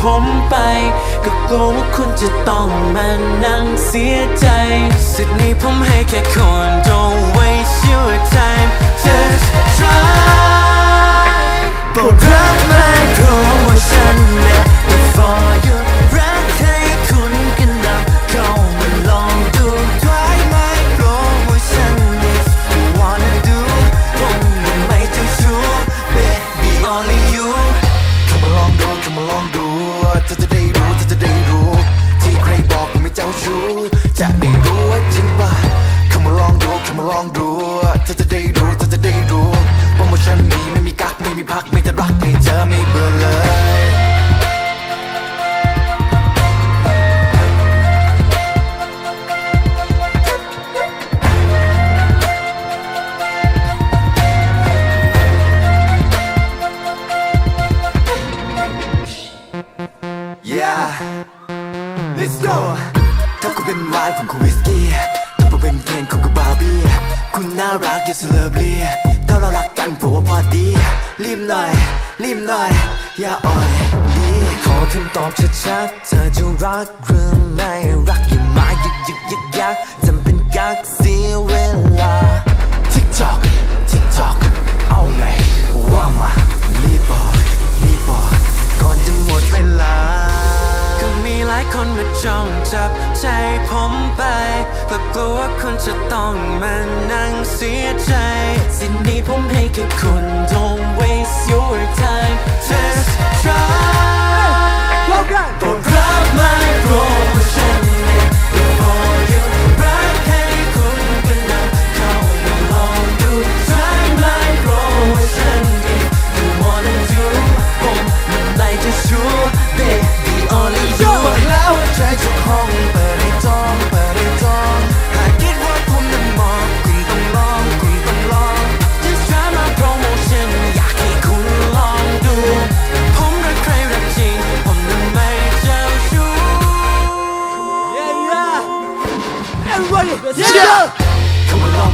ผมไป ก็กลัวว่าคุณจะต้องมานั่งเสียใจ สิทธิ์นี้ผมให้แค่คนเดียว อจะได้รู้เธอจะได้รู้โปรโมชั่นนี้ไม่มีกักไม่มีพักไม่จะรักไม่เจอไม่เบื่อเลย Yeah Let's go ถ้าคุณเป็นวน์ผมคือวิสกี้ถ้าผมเป็นเคนคุณคือบาร์บี้ น่ารักอย่าสเลอร์บลีถ้าเรารักกันผมว่าพอดีรีบหน่อย รีบหน่อย อย่าอ่อยดีขอคำตอบชัดๆเธอจะรักหรือไม่รักอย่ามายึกยึกยึกยักจำเป็นกักเสียเวลา TikTok TikTok เอาไงว่ามารีบบอกรีบบอกก่อนจะหมดเวลาก็มีหลายคนมาจ้องจับใจผมไปก็กลัวว่าคุณจะต้องมานั่ง สียใจ สิ่งนี้ผมให้แค่คุณ เข้ามาลอง